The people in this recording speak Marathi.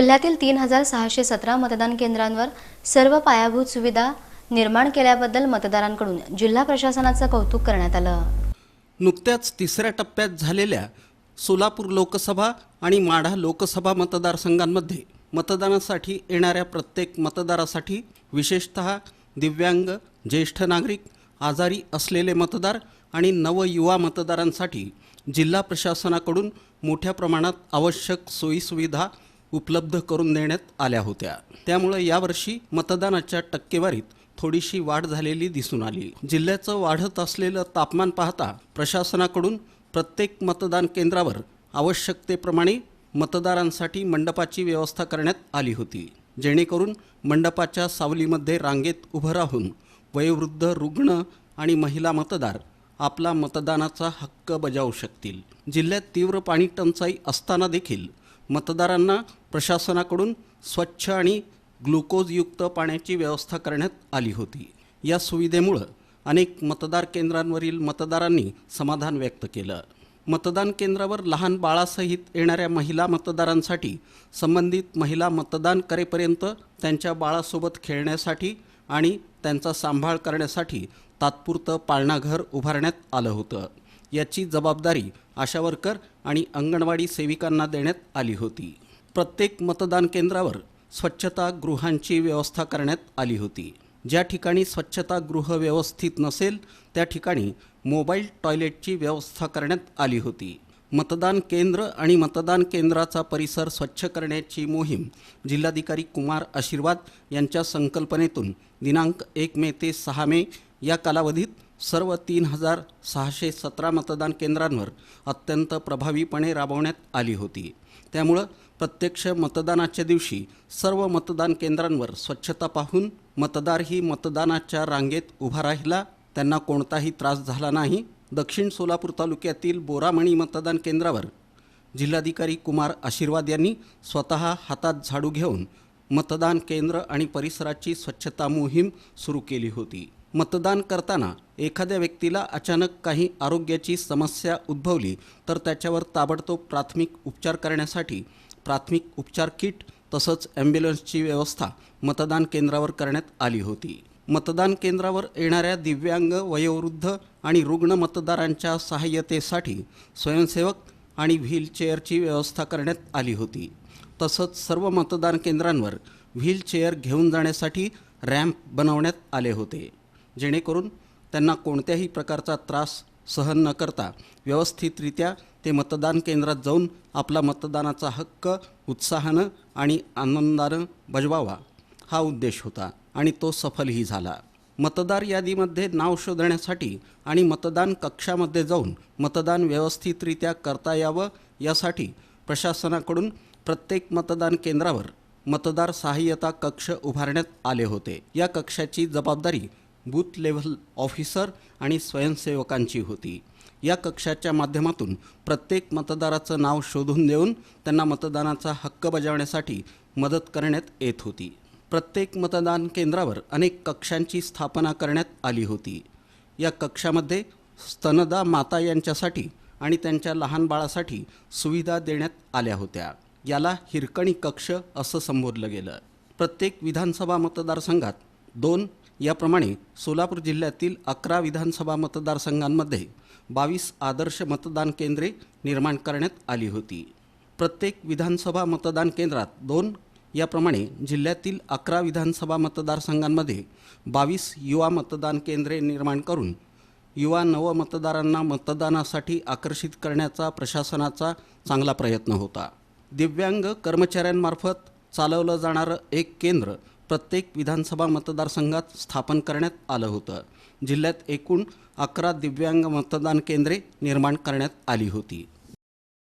जिल्ह्यातील तीन हजार सहाशे सतरा मतदान केंद्रांवर सर्व पायाभूत सुविधा निर्माण केल्याबद्दल मतदारांकडून जिल्हा प्रशासनाचं कौतुक करण्यात आलं. नुकत्याच तिसऱ्या टप्प्यात झालेल्या सोलापूर लोकसभा आणि माढा लोकसभा मतदारसंघांमध्ये मतदानासाठी येणाऱ्या प्रत्येक मतदारासाठी विशेषत दिव्यांग ज्येष्ठ नागरिक आजारी असलेले मतदार आणि नवयुवा मतदारांसाठी जिल्हा प्रशासनाकडून मोठ्या प्रमाणात आवश्यक सोयीसुविधा उपलब्ध करून देण्यात आल्या होत्या. त्यामुळे यावर्षी मतदानाच्या टक्केवारीत थोडीशी वाढ झालेली दिसून आली. जिल्ह्याचं वाढत असलेलं तापमान पाहता प्रशासनाकडून प्रत्येक मतदान केंद्रावर आवश्यकतेप्रमाणे मतदारांसाठी मंडपाची व्यवस्था करण्यात आली होती. जेणेकरून मंडपाच्या सावलीमध्ये रांगेत उभं राहून वयोवृद्ध रुग्ण आणि महिला मतदार आपला मतदानाचा हक्क बजावू शकतील. जिल्ह्यात तीव्र पाणी टंचाई असताना देखील मतदारांना प्रशासनाकडून स्वच्छ आणि ग्लुकोजयुक्त पाण्याची व्यवस्था करण्यात आली होती. या सुविधेमुळं अनेक मतदार केंद्रांवरील मतदारांनी समाधान व्यक्त केलं. मतदान केंद्रावर लहान बाळासहित येणाऱ्या महिला मतदारांसाठी संबंधित महिला मतदान करेपर्यंत त्यांच्या बाळासोबत खेळण्यासाठी आणि त्यांचा सांभाळ करण्यासाठी तात्पुरतं पाळणाघर उभारण्यात आलं होतं. याची जबाबदारी आशा वर्कर आणि अंगणवाडी सेविकांना देण्यात आली होती. प्रत्येक मतदान केंद्रावर स्वच्छता गृहांची व्यवस्था करण्यात आली होती. ज्या ठिकाणी स्वच्छतागृह व्यवस्थित नसेल त्या ठिकाणी मोबाईल टॉयलेटची व्यवस्था करण्यात आली होती. मतदान केंद्र आणि मतदान केंद्राचा परिसर स्वच्छ करण्याची मोहीम जिल्हाधिकारी कुमार आशीर्वाद यांच्या संकल्पनेतून दिनांक एक मे ते सहा मे या कालावधीत सर्व तीन हजार सहाशे सतरा मतदान केंद्रांवर अत्यंत प्रभावीपणे राबवण्यात आली होती. त्यामुळं प्रत्यक्ष मतदानाच्या दिवशी सर्व मतदान केंद्रांवर स्वच्छता पाहून मतदारही मतदानाच्या रांगेत उभा राहिला. त्यांना कोणताही त्रास झाला नाही. दक्षिण सोलापूर तालुक्यातील बोरामणी मतदान केंद्रावर जिल्हाधिकारी कुमार आशीर्वाद यांनी स्वतः हातात झाडू घेऊन मतदान केंद्र आणि परिसराची स्वच्छता मोहीम सुरू केली होती. मतदान करताना एखाद्या व्यक्तीला अचानक काही आरोग्याची समस्या उद्भवली तर त्याच्यावर ताबडतोब प्राथमिक उपचार करण्यासाठी प्राथमिक उपचार किट तसंच ॲम्ब्युलन्सची व्यवस्था मतदान केंद्रावर करण्यात आली होती. मतदान केंद्रावर येणाऱ्या दिव्यांग वयोवृद्ध आणि रुग्ण मतदारांच्या सहाय्यतेसाठी स्वयंसेवक आणि व्हीलचेअरची व्यवस्था करण्यात आली होती. तसंच सर्व मतदान केंद्रांवर व्हीलचेअर घेऊन जाण्यासाठी रॅम्प बनवण्यात आले होते. जेणेकरून त्यांना कोणत्याही प्रकारचा त्रास सहन न करता व्यवस्थितरित्या ते मतदान केंद्रात जाऊन आपला मतदानाचा हक्क उत्साहानं आणि आनंदानं बजवावा हा उद्देश होता आणि तो सफलही झाला. मतदार यादीमध्ये नाव शोधण्यासाठी आणि मतदान कक्षामध्ये जाऊन मतदान व्यवस्थितरित्या करता यावं यासाठी प्रशासनाकडून प्रत्येक मतदान केंद्रावर मतदार सहाय्यता कक्ष उभारण्यात आले होते. या कक्षाची जबाबदारी बूथ लेव्हल ऑफिसर आणि स्वयंसेवकांची होती. या कक्षाच्या माध्यमातून प्रत्येक मतदाराचं नाव शोधून देऊन त्यांना मतदानाचा हक्क बजावण्यासाठी मदत करण्यात येत होती. प्रत्येक मतदान केंद्रावर अनेक कक्षांची स्थापना करण्यात आली होती. या कक्षामध्ये स्तनदा माता यांच्यासाठी आणि त्यांच्या लहान बाळासाठी सुविधा देण्यात आल्या होत्या. याला हिरकणी कक्ष असं संबोधलं गेलं. प्रत्येक विधानसभा मतदारसंघात दोन याप्रमाणे सोलापूर जिल्ह्यातील अकरा विधानसभा मतदारसंघांमध्ये बावीस आदर्श मतदान केंद्रे निर्माण करण्यात आली होती. प्रत्येक विधानसभा मतदान केंद्रात दोन याप्रमाणे जिल्ह्यातील अकरा विधानसभा मतदारसंघांमध्ये बावीस युवा मतदान केंद्रे निर्माण करून युवा नव मतदारांना मतदानासाठी आकर्षित करण्याचा प्रशासनाचा चांगला प्रयत्न होता. दिव्यांग कर्मचाऱ्यांमार्फत चालवलं जाणारं एक केंद्र प्रत्येक विधानसभा मतदारसंघात स्थापन करण्यात आलं होतं. जिल्ह्यात एकूण अकरा दिव्यांग मतदान केंद्रे निर्माण करण्यात आली होती.